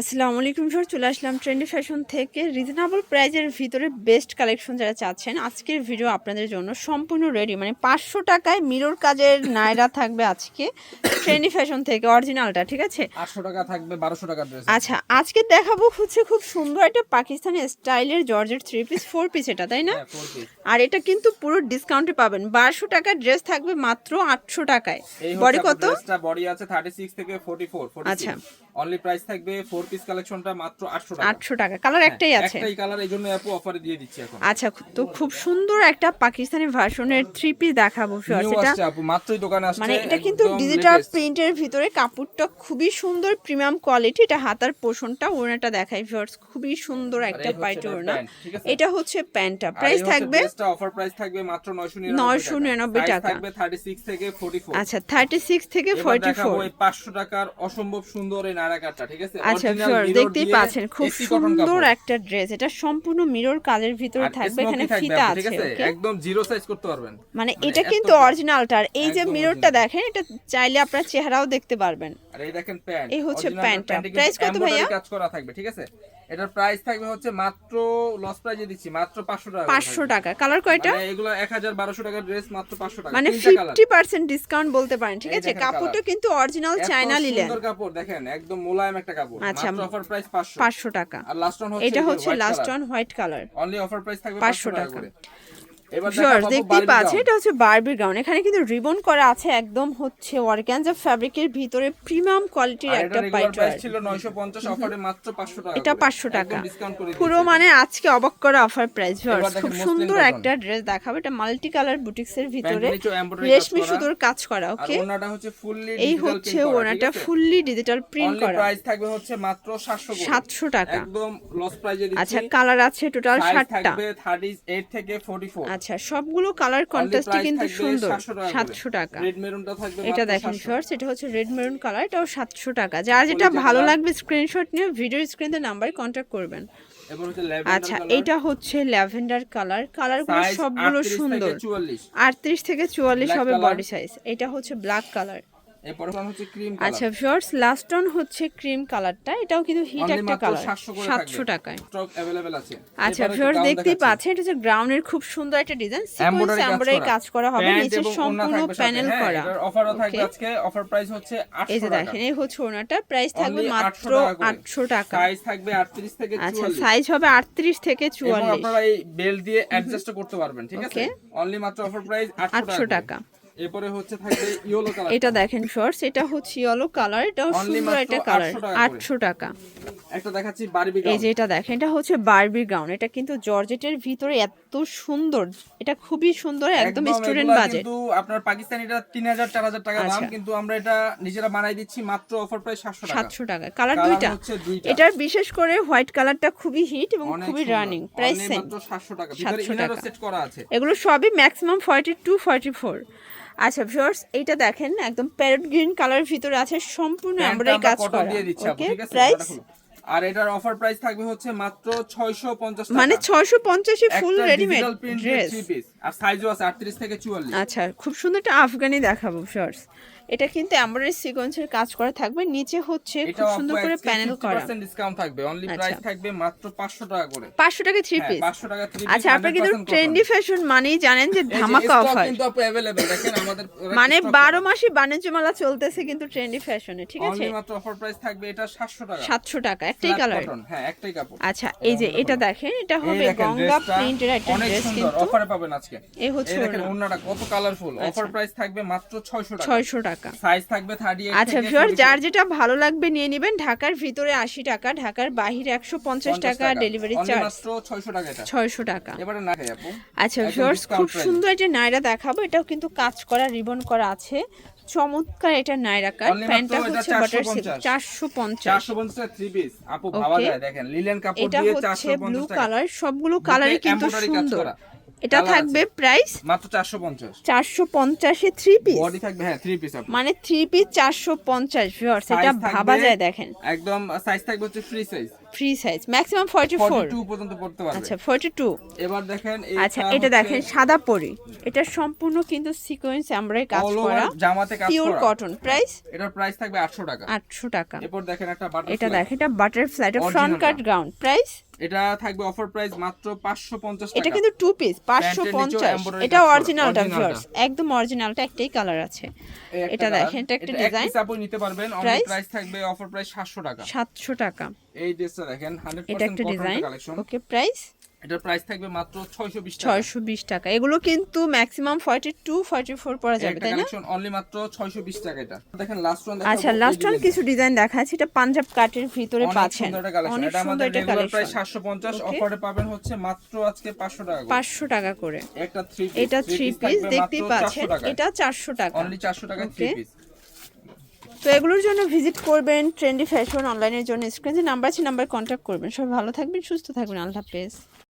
আসসালামু আলাইকুম সর চলে আসলাম ট্রেন্ডি ফ্যাশন থেকে। রিজনেবল প্রাইজের ভিতরে বেস্ট কালেকশন যারা চাচ্ছেন, আজকের ভিডিও আপনাদের জন্য সম্পূর্ণ রেডি মানে পাঁচশো টাকায় মিরর কাজের নায়রা থাকবে আজকে। ট্রেন্ডি ফ্যাশন থেকে অরিজিনালটা ঠিক আছে? আটশো টাকা থাকবে বারোশো টাকা ড্রেস আচ্ছা আজকে দেখাবো হচ্ছে খুব সুন্দর একটা পাকিস্তানি স্টাইলের জর্জের থ্রি পিস ফোর পিস এটা তাই না? আর এটা কিন্তু পুরো ডিসকাউন্টে পাবেন। বারোশো টাকার ড্রেস থাকবে মাত্র আটশো টাকায়। বডি কত? ড্রেসটা বডি আছে 36 থেকে 44 আচ্ছা। অনলি প্রাইস থাকবে ফোর পিস কালেকশনটা মাত্র 800 টাকা। আটশো টাকা। কালার হ্যাঁ, একটাই আছে। একটাই কালার এই জন্য আপু অফারে দিয়ে দিচ্ছি এখন। আচ্ছা তো খুব সুন্দর একটা পাকিস্তানি ভার্সনের থ্রি পিস দেখাবো আপু মাত্রই দোকানে আসছে মানে এটা কিন্তু ডিজিটাল। প্রিন্টের ভিতরে কাপড়টা খুবই সুন্দর প্রিমিয়াম কোয়ালিটি এটা হাতার পোষণটা ওড়নাটা দেখাই ভিউয়ার্স খুবই সুন্দর একটা পাইট ওড়না? এটা হচ্ছে প্যান্টটা। প্রাইস থাকবে অফার প্রাইস থাকবে মাত্র 999 999 টাকা। থাকবে 36 থেকে 44 আচ্ছা থার্টি সিক্স থেকে এবার ফোরটি দেখাবো ফোর এই 500 টাকার অসম্ভব সুন্দর এই নায়রা কাটটা ঠিক আছে? আচ্ছা ভিউয়ার্স দেখতেই পাচ্ছেন খুব সুন্দর একটা ড্রেস এটা সম্পূর্ণ মিরর কাজের ভিতরে থাকবে এখানে ফিতা আছে একদম জিরো সাইজ করতে পারবেন। মানে মানে এটা কিন্তু। অরিজিনালটার এই যে মিররটা দেখেন এটা চাইলে আপনার চেহারাও দেখতে পারবেন। আর এই দেখেন প্যান্ট। এই হচ্ছে প্যান্টটা। Price কত ভাইয়া? কাজ করা থাকবে ঠিক আছে? এটার প্রাইস থাকবে হচ্ছে মাত্র লস প্রাইজে দিচ্ছি মাত্র 500 টাকা করে পাঁচশো থাকবে। টাকা। কালার কয়টা? মানে এগুলো 1000 1200 টাকার ড্রেস মাত্র 500 টাকা। মানে তিনটা কালার ফিফটি পার্সেন্ট ডিসকাউন্ট বলতে পারেন ঠিক আছে? কাপড়টা কিন্তু অরিজিনাল চায়না লিলেন সুন্দর কাপড় দেখেন একদম মোলায়েম একটা কাপড়। আচ্ছা। মাত্র অফার প্রাইস 500 পাঁচশো টাকা। আর লাস্ট ওয়ান হচ্ছে এটা হচ্ছে last one white colour only offer price থাকবে 500 500 টাকা ভিউয়ার্স দেখতেই Barbie এটা হচ্ছে বারবি গাউন এখানে কিন্তু রিবন করা আছে একদম হচ্ছে অর্গানজা ফ্যাব্রিকের ভিতরে প্রিমিয়াম কোয়ালিটির একটা পাইট ছিল 950 অফারে মাত্র 500 টাকা এটা 500 টাকা। পুরো মানে আজকে অবাক করা অফার প্রাইস ভিউয়ার্স খুব সুন্দর একটা ড্রেস দেখাবো। এটা মাল্টি কালার বুটিক্সের ভিতরে। রেশমি। সুতোর কাজ করা ওকে ওনাটা হচ্ছে ফুললি এই হচ্ছে ওনাটা ফুললি ডিজিটাল প্রিন্ট করা। প্রাইস থাকবে হচ্ছে মাত্র 700 700 টাকা। একদম লস প্রাইজে দিচ্ছি। আচ্ছা কালার আছে টোটাল সাইজ ষাটটা। থাকবে 38 থেকে 44 আচ্ছা সবগুলো কালার কন্ট্রাস্ট কিন্তু সুন্দর। সাতশো টাকা রেড মেরুনটা থাকবে এটা দেখেন 700 শর্টস এটা হচ্ছে রেড মেরুন কালার এটাও সাতশো টাকা। যার যেটা ভালো লাগবে স্ক্রিনশট নিয়ে ভিডিও স্ক্রিনে নাম্বারে কন্টাক্ট করবেন। আচ্ছা এটা হচ্ছে ল্যাভেন্ডার কালার কালারগুলো সবগুলো সবগুলো 38 সুন্দর। থেকে 44 আটত্রিশ থেকে চুয়াল্লিশ হবে বডি সাইজ এটা হচ্ছে ব্ল্যাক কালার আচ্ছা ভিউয়ার্স লাস্ট অন হচ্ছে ক্রিম কালারটা এটাও কিন্তু হিট Only একটা মাত্র কালার 700 করে সাতশো থাকবে। টাকায় স্টক अवेलेबल আছে আচ্ছা এবার একটু ভিউয়ার্স gown দেখতেই দেখাচ্ছি। পাচ্ছেন এটা হচ্ছে গ্রাউন্ডের খুব সুন্দর একটা ডিজাইন সিকোয়েন্স Embroidery কাজ এমব্রয়ডারি করা। কাজ করা হবে Pant নিচে এবং ওড়না সম্পূর্ণ থাকবে সাথে, প্যানেল হ্যাঁ, করা এটার অফারও থাকবে Okay? আজকে অফার প্রাইস হচ্ছে এই 800 যে টাকা দেখেন এই হচ্ছে ওনাটা প্রাইস থাকবে Only মাত্র 800 টাকা করে। আটশো টাকা সাইজ থাকবে 38 থেকে আচ্ছা 44 সাইজ হবে আটত্রিশ থেকে এবং চুয়াল্লিশ আপনারা এই বেল্ট দিয়ে অ্যাডজাস্ট করতে পারবেন ঠিক আছে Okay. অনলি মাত্র অফার প্রাইস 800 800 টাকা। এরপরে হচ্ছে থাকবে ইয়েলো কালার। এটা দেখেন শর্টস এটা হচ্ছে ইয়েলো কালার এটাও সুন্দর একটা কালার 800 টাকা একটা দেখাচ্ছি বারবি এই যে এটা দেখেন এটা হচ্ছে বারবি গাউন এটা কিন্তু জর্জেটের ভিতরে এত সুন্দর এটা খুবই সুন্দর একদম স্টুডেন্ট বাজেট কিন্তু আপনার পাকিস্তানিটা 3000 4000 টাকা দাম আচ্ছা। কিন্তু আমরা এটা নিজেরা বানাই দিচ্ছি মাত্র অফার প্রাইস 700 টাকা। সাতশো টাকা। কালার দুইটা। এটার বিশেষ করে হোয়াইট কালারটা খুবই হিট এবং খুবই রানিং প্রাইস সেম মাত্র 700 টাকা। ভিতরে 700 ইনারও সেট করা আছে। এগুলো সবই maximum forty two forty four আচ্ছা ভিউয়ার্স এইটা দেখেন একদম প্যারট গ্রিন কালার ভিতরে আছে সম্পূর্ণ এমব্রয়ডারি কাজ করা ওকে প্রাইস। আর এটার অফার প্রাইস থাকবে হচ্ছে মাত্র 650 টাকা মানে ছয়শো পঞ্চাশে ফুল একটা readymade digital print dress three piece। আর সাইজও আছে 38 থেকে 44 আচ্ছা খুব সুন্দর একটা আফগানি দেখাবো শর্টস এটা কিন্তু এমব্রয়ডারি সিকোয়েন্সের কাজ করা থাকবে নিচে হচ্ছে খুব এটাও সুন্দর আপু করে আজকে প্যানেল করা 50% ডিসকাউন্ট থাকবে অনলি আচ্ছা। প্রাইস থাকবে মাত্র 500 টাকা করে পাঁচশো টাকা থ্রি হ্যাঁ পিস 500 টাকা three piece, আচ্ছা আপনার কিন্তু 100% ট্রেন্ডি cotton। ফ্যাশন মানেই জানেন যে এই যে ধামাকা stock অফার কিন্তু আপু अवेलेबल দেখেন আমাদের মানে বারো মাসে বাণিজ্য মেলা চলতেছে কিন্তু ট্রেন্ডি ফ্যাশনে ঠিক আছে অনলি মাত্র অফার প্রাইস থাকবে এটা 700 টাকা সাতশো টাকা একটাই কালার হ্যাঁ একটাই কাপড়। আচ্ছা এই যে এটা দেখেন এটা হবে গঙ্গা প্রিন্টের একটা ড্রেস কিন্তু অফারে পাবেন আজকে। এই হচ্ছে দেখেন ওন্নাটা কত কালারফুল। অফার প্রাইস থাকবে মাত্র 600 টাকা। ছয়শো টাকা। সাইজ থাকবে 38 আচ্ছা ভিউয়ার যার যেটা ভালো লাগবে নিয়ে নেবেন ঢাকার ভিতরে আশি টাকা ঢাকার বাহিরে একশো পঞ্চাশ টাকা ডেলিভারি চার্জ মাত্র 600 টাকা এটা। ছয়শো টাকা। এবারে না খাই আপু। আচ্ছা ভিউয়ার্স খুব। সুন্দর যে নায়রা দেখাবো এটাও কিন্তু কাজ করা রিবন করা আছে। চমৎকার এটা নায়রা কাট প্যান্টটা হচ্ছে বাটার সিল্ক 450 450 টাকা 3 পিস আপু Okay. যায় দেখেন লিলেন কাপড় এটা দিয়ে হচ্ছে ব্লু 450 টাকা। কালার সবগুলো কালারই কিন্তু সুন্দর। এটা থাকবে প্রাইস মাত্র 450 চারশো পঞ্চাশে থ্রি পিস বডি থাকবে হ্যাঁ 3 পিস আপু। মানে থ্রি পিস চারশো পঞ্চাশ ভিউয়ার্স এটা ভাবা যায় দেখেন। একদম সাইজ থাকবে হচ্ছে free size free size maximum forty four 42 পর্যন্ত পড়তে পারবে। আচ্ছা ফর্টি টু এবার দেখেন আচ্ছা এটা দেখেন সাদা পরি। এটা সম্পূর্ণ কিন্তু সিকোয়েন্স আমরাই কাজ করা। জামাতে কাজ পিওর কটন প্রাইস এটার প্রাইস থাকবে 800 টাকা। আটশো টাকা। এরপর দেখেন একটা বাটার এটা দেখেন এটা বাটারফ্লাই এটা ফ্রন্ট কাট গ্রাউন্ড প্রাইস এটা থাকবে অফার প্রাইস মাত্র 550 এটা কিন্তু টু পিস পাঁচশো নিচেও পঞ্চাশ। embroidery এটা অরিজিনালটা। ভিউয়ার্স একদম অরিজিনালটা একটাই কালার আছে। এটা দেখেন, এটা একটা piece আপনি নিতে পারবেন। অনলি প্রাইস থাকবে অফার প্রাইস 700 টাকা। সাতশো টাকা। এই ড্রেসটা দেখেন 100% এটা একটা ডিজাইন ওকে প্রাইস এটার প্রাইস থাকবে মাত্র 620 টাকা। ছয়শো বিশ টাকা। এগুলো কিন্তু maximum forty two forty four পরা যাবে তাই না? কালেকশন অনলি মাত্র 620 টাকা এটা। দেখেন লাস্ট ওয়ান আচ্ছা লাস্ট ওয়ান কিছু ডিজাইন দেখা আছে এটা পাঞ্জাব কাটের ভিতরে পাচ্ছেন। অনেক এটা সুন্দর আমাদের একটা রেগুলার প্রাইস 750 অফারে পাবেন হচ্ছে মাত্র আজকে 500 টাকা করে। পাঁচশো টাকা করে। একটা 3 পিস এটা থ্রি পিস দেখতেই পাচ্ছেন এটা চারশো টাকা। অনলি 400 টাকা 3 পিস তো এগুলোর জন্য ভিজিট করবেন ট্রেন্ডি ফ্যাশন অনলাইনের জন্য স্ক্রিনে নাম্বার আছে নাম্বার কন্ট্যাক্ট করবেন। সবাই ভালো থাকবেন, সুস্থ থাকবেন। আল্লাহ হাফেজ।